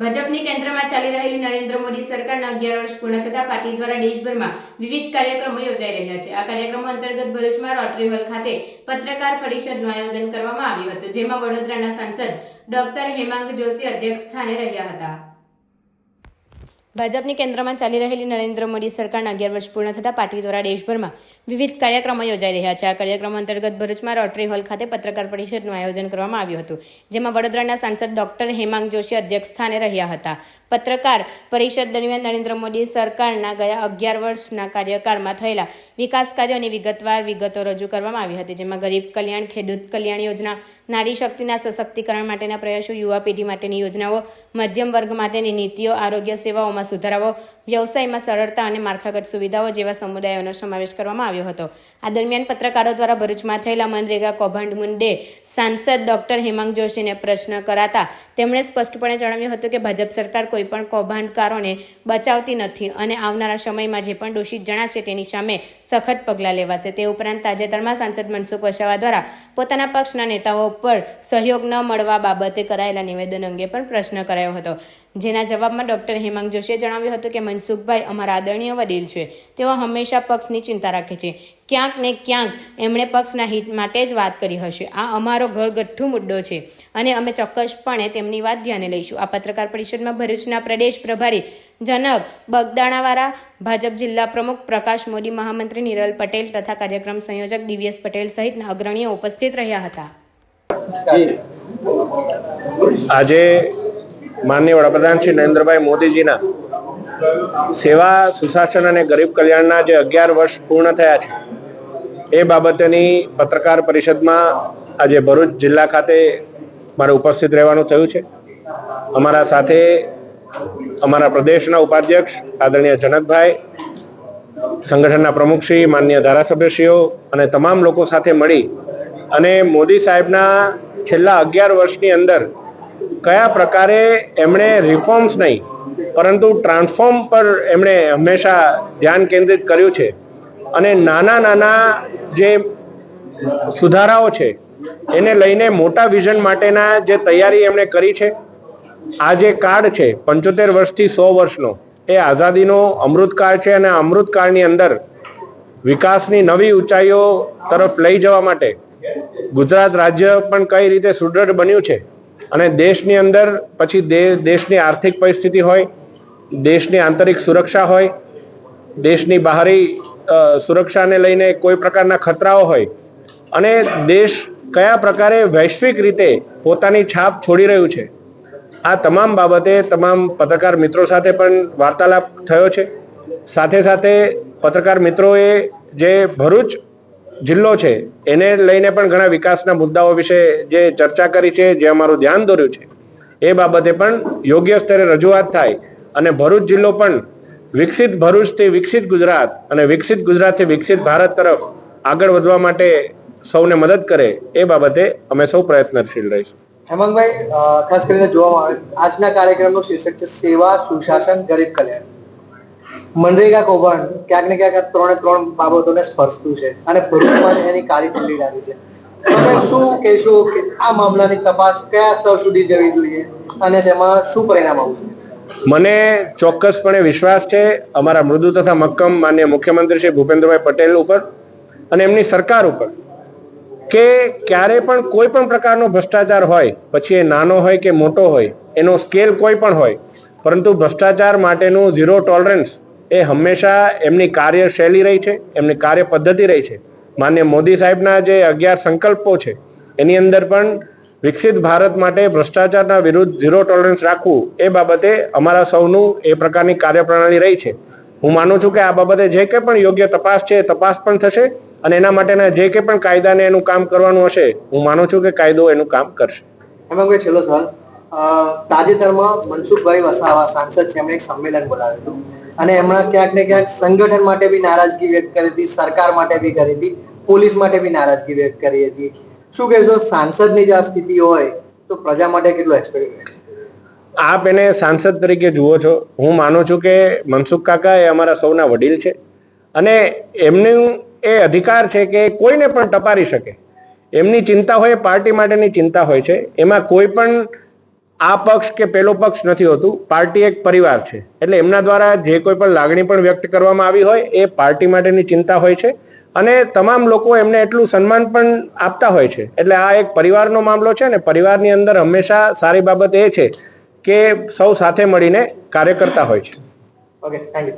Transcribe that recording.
ભાજપની કેન્દ્રમાં ચાલી રહેલી નરેન્દ્ર મોદી સરકારના અગિયાર વર્ષ પૂર્ણ થતા પાર્ટી દ્વારા દેશભરમાં વિવિધ કાર્યક્રમો યોજાઈ રહ્યા છે. આ કાર્યક્રમો અંતર્ગત ભરૂચમાં રોટરી હોલ ખાતે પત્રકાર પરિષદનું આયોજન કરવામાં આવ્યું હતું, જેમાં વડોદરાના સાંસદ ડોક્ટર હેમાંગ જોશી અધ્યક્ષ સ્થાને રહ્યા હતા. ભાજપની કેન્દ્રમાં ચાલી રહેલી નરેન્દ્ર મોદી સરકારના અગિયાર વર્ષ પૂર્ણ થતા પાર્ટી દ્વારા દેશભરમાં વિવિધ કાર્યક્રમો યોજાઈ રહ્યા છે. આ કાર્યક્રમ અંતર્ગત ભરૂચમાં રોટરી હોલ ખાતે પત્રકાર પરિષદનું આયોજન કરવામાં આવ્યું હતું, જેમાં વડોદરાના સાંસદ ડોક્ટર હેમાંગ જોશી અધ્યક્ષ સ્થાને રહ્યા હતા. પત્રકાર પરિષદ દરમિયાન નરેન્દ્ર મોદી સરકારના ગયા અગિયાર વર્ષના કાર્યકાળમાં થયેલા વિકાસ કાર્યોની વિગતવાર વિગતો રજૂ કરવામાં આવી હતી, જેમાં ગરીબ કલ્યાણ, ખેડૂત કલ્યાણ યોજના, નારી શક્તિના સશક્તિકરણ માટેના પ્રયાસો, યુવા પેઢી માટેની યોજનાઓ, મધ્યમ વર્ગ માટેની નીતિઓ, આરોગ્ય સેવાઓમાં સુધારાઓ, વ્યવસાયમાં સરળતા અને માળખાગત સુવિધાઓ જેવા સમુદાયોનો સમાવેશ કરવામાં આવ્યો હતો. આ દરમિયાન પત્રકારો દ્વારા ભરૂચમાં થયેલા મનરેગા કૌભાંડ મુદ્દે સાંસદ ડોક્ટર હેમાંગ જોશીને પ્રશ્ન કરાતા તેમણે સ્પષ્ટપણે જણાવ્યું હતું કે ભાજપ સરકાર કોઈપણ કૌભાંડકારોને બચાવતી નથી અને આવનારા સમયમાં જે પણ દોષિત જણાશે તેની સામે સખત પગલાં લેવાશે. તે ઉપરાંત તાજેતરમાં સાંસદ મનસુખ વસાવા દ્વારા પોતાના પક્ષના નેતાઓ પર સહયોગ ન મળવા બાબતે કરાયેલા નિવેદન અંગે પણ પ્રશ્ન કરાયો હતો. જેના જવાબમાં ડોક્ટર હેમાંગ જોશીએ જણાવ્યું હતું કે મનસુખભાઈ અમારા આદરણીય વડીલ છે. તેઓ હંમેશા પક્ષની ચિંતા રાખે છે. ક્યાંક ને ક્યાંક એમણે પક્ષના હિત માટે જ વાત કરી હશે. આ અમારો ઘરગથ્થુ મુદ્દો છે અને અમે ચોક્કસપણે તેમની વાત ધ્યાને લઈશું. આ પત્રકાર પરિષદમાં ભરૂચના પ્રદેશ પ્રભારી જનક બગદાણાવાળા ભાજપ જિલ્લા પ્રમુખ પ્રકાશ મોદી, મહામંત્રી નિરલ પટેલ તથા કાર્યક્રમ સંયોજક દિવ્યેશ પટેલ સહિતના અગ્રણીઓ ઉપસ્થિત રહ્યા હતા. આજે માનનીય વડાપ્રધાન શ્રી નરેન્દ્રભાઈ મોદીજીના સેવા, સુશાસન અને ગરીબ કલ્યાણના જે અગિયાર વર્ષ પૂર્ણ થયા છે, એ બાબતેની પત્રકાર પરિષદમાં આજે ભરૂચ જિલ્લા ખાતે મારે ઉપસ્થિત રહેવાનું થયું છે. અમારા સાથે અમારા પ્રદેશના ઉપાધ્યક્ષ આદરણીય જનકભાઈ, સંગઠનના પ્રમુખશ્રી માન્ય ધારાસભ્યશ્રીઓ અને તમામ લોકો સાથે મળી અને મોદી સાહેબના છેલ્લા અગિયાર વર્ષની અંદર કયા પ્રકારે એમણે રિફોર્મ્સ નહીં, પરંતુ ટ્રાન્સફોર્મ પર એમણે હંમેશા ધ્યાન કેન્દ્રિત કર્યું છે અને નાના નાના જે સુધારાઓ છે, એને લઈને મોટા વિઝન માટેના જે તૈયારી એમણે કરી છે, આ જે કાળ છે પંચોતેર વર્ષથી સો વર્ષનો, એ આઝાદીનો અમૃતકાળ છે અને અમૃતકાળની અંદર વિકાસની નવી ઊંચાઈઓ તરફ લઈ જવા માટે ગુજરાત રાજ્ય પણ કઈ રીતે સુદૃઢ બન્યું છે અને દેશની અંદર પછી દેશની આર્થિક પરિસ્થિતિ હોય, દેશની આંતરિક સુરક્ષા હોય, દેશની બહારી સુરક્ષાને લઈને કોઈ પ્રકારના ખતરાઓ હોય, અને દેશ કયા પ્રકારે વૈશ્વિક રીતે પોતાની છાપ છોડી રહ્યું છે, આ તમામ બાબતે તમામ પત્રકાર મિત્રો સાથે પણ વાર્તાલાપ થયો છે. સાથે સાથે પત્રકાર મિત્રોએ જે ભરૂચ જિલ્લો છે, એને લઈને પણ ઘણા વિકાસના મુદ્દાઓ વિશે જે ચર્ચા કરી છે, જે અમારું ધ્યાન દોર્યું છે, એ બાબતે પણ યોગ્ય સ્તરે રજૂઆત થાય અને ભરૂચ જિલ્લો પણ વિકસિત ભરૂચથી વિકસિત ગુજરાત અને વિકસિત ગુજરાતથી વિકસિત ભારત તરફ આગળ વધવા માટે સૌને મદદ કરે, એ બાબતે અમે સૌ પ્રયત્નશીલ રહીશું. હેમંતભાઈ ખાસ કરીને જોવામાં આવે, આજના કાર્યક્રમનું શીર્ષક છે સેવા, સુશાસન, ગરીબ કલ્યાણ. મનરેગા કૌભાંડ ક્યાંક ને ક્યાંક ત્રણે ત્રણ બાબતોને સ્પર્શતું છે અને ભરૂચમાં એની કાળી ઠંડી લાગી છે. તમે શું કહેશો કે આ મામલાની તપાસ કયા સ્તર સુધી જવી જોઈએ અને તેમાં શું પરિણામ આવશે મને ચોક્કસપણે વિશ્વાસ છે અમારા મૃદુ તથા મક્કમ માન્ય મુખ્યમંત્રી શ્રી ભૂપેન્દ્રભાઈ પટેલ ઉપર અને એમની સરકાર ઉપર કે ક્યારે પણ કોઈ પણ પ્રકારનો ભ્રષ્ટાચાર હોય, પછી એ નાનો હોય કે મોટો હોય, એનો સ્કેલ કોઈ પણ હોય, પરંતુ ભ્રષ્ટાચાર માટેનું ઝીરો ટોલરન્સ એ હંમેશા એમની કાર્યશૈલી રહી છે, એમની કાર્ય પદ્ધતિ રહી છે. માન્ય મોદી સાહેબના જે અગિયાર સંકલ્પો છે, એની અંદર પણ વિકસિત ભારત માટે ભ્રષ્ટાચારના વિરુદ્ધ ઝીરો ટોલરન્સ રાખવું એ બાબતે અમારા સૌનું એ પ્રકારની કાર્યપ્રણાલી રહી છે. હું માનું છું કે આ બાબતે જે કંઈ પણ યોગ્ય તપાસ છે તપાસ પણ થશે અને એના માટેના જે કંઈ પણ કાયદાને એનું કામ કરવાનું હશે, હું માનું છું કે કાયદો એનું કામ કરશે. છેલ્લો સવાલ. તાજેતરમાં મનસુખભાઈ વસાવા સાંસદ છે, એમણે એક સંમેલન બોલાવ્યું હતું. અને એમણે ક્યાંક ને ક્યાંક સંગઠન માટે બી નારાજગી વ્યક્ત કરી હતી, સરકાર માટે બી કરી હતી, પોલીસ માટે બી નારાજગી વ્યક્ત કરી હતી. શું કહેશો, સાંસદની જે આ સ્થિતિ હોય તો પ્રજા માટે કેટલું એક્સપેરિમેન્ટ આપ એને સાંસદ તરીકે જુઓ છો. હું માનું છું કે મનસુખ કાકા એ અમારા સૌના વડીલ છે. અને એમનું એ અધિકાર છે કે કોઈને પણ ટપારી શકે. એમની ચિંતા હોય, પાર્ટી માટેની ચિંતા હોય છે. એમાં કોઈ પણ આ પક્ષ કે પેલો પક્ષ નથી હોતું, પાર્ટી એક પરિવાર છે. એટલે એમના દ્વારા જે કોઈ પણ લાગણી પણ વ્યક્ત કરવામાં આવી હોય, એ પાર્ટી માટેની ચિંતા હોય છે. અને તમામ લોકો એમને એટલું સન્માન પણ આપતા હોય છે. એટલે આ એક પરિવારનો મામલો છે ને પરિવારની અંદર હંમેશા સારી બાબત એ છે કે સૌ સાથે મળીને કાર્ય કરતા હોય છે. Okay thank you